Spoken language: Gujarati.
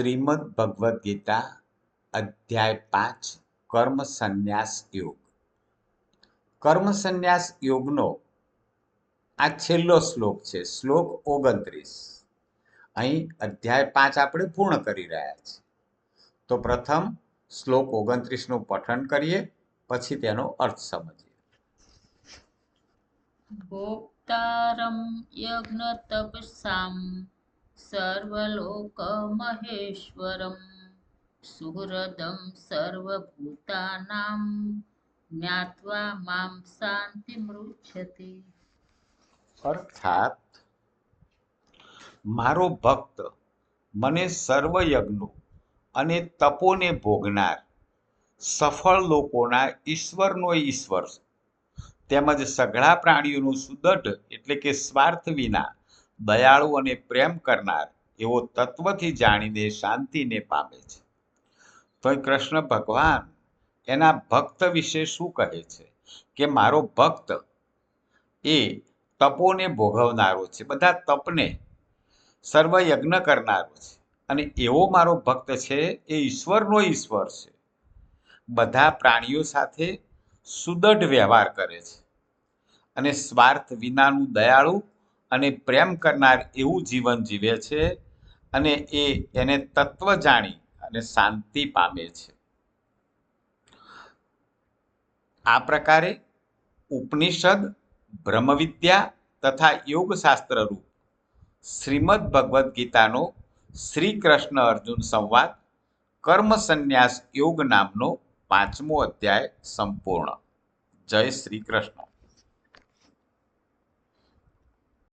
શ્રીમદ ભગવદ્ ગીતા અધ્યાય પાંચ, કર્મ સંન્યાસ યોગ. કર્મ સંન્યાસ યોગનો આ છેલ્લો શ્લોક છે, શ્લોક ઓગણત્રીસ. અહીં અધ્યાય પાંચ આપણે પૂર્ણ કરી રહ્યા છીએ તો પ્રથમ શ્લોક ઓગણત્રીસનું પઠન કરીએ, પછી તેનો અર્થ સમજીએ. ભોક્તારં યજ્ઞતપસાં સર્વલોકમહેશ્વરં સુહૃદં સર્વભૂતાનાં જ્ઞાત્વા માં શાંતિમૃચ્છતિ અર્થાત મારો ભક્ત મને સર્વયજ્ઞો અને તપોને ભોગનાર સફળ લોકોના ઈશ્વરનો ઈશ્વર તેમજ સઘળા પ્રાણીઓનું સુદઢ એટલે કે સ્વાર્થ વિના દયાળુ અને પ્રેમ કરનાર એવો તત્વથી જાણીને શાંતિને પામે છે. તો કૃષ્ણ ભગવાન એના ભક્ત વિશે શું કહે છે? કે મારો ભક્ત એ તપોને ભોગવનારો છે. બધા તપને સર્વ યજ્ઞ કરનારો છે. અને એવો મારો ભક્ત છે, એ ઈશ્વરનો ઈશ્વર છે. બધા પ્રાણીઓ સાથે સુદઢ વ્યવહાર કરે છે. અને સ્વાર્થ વિનાનું દયાળુ અને પ્રેમ કરનાર એવું જીવન જીવે છે અને એ એને તત્વ જાણી અને શાંતિ પામે છે. આ પ્રકારે ઉપનિષદ, બ્રહ્મવિદ્યા તથા યોગશાસ્ત્ર રૂપ શ્રીમદ ભગવદ્ ગીતાનો શ્રી કૃષ્ણ અર્જુન સંવાદ કર્મ સંન્યાસ યોગ નામનો પાંચમો અધ્યાય સંપૂર્ણ. જય શ્રી કૃષ્ણ.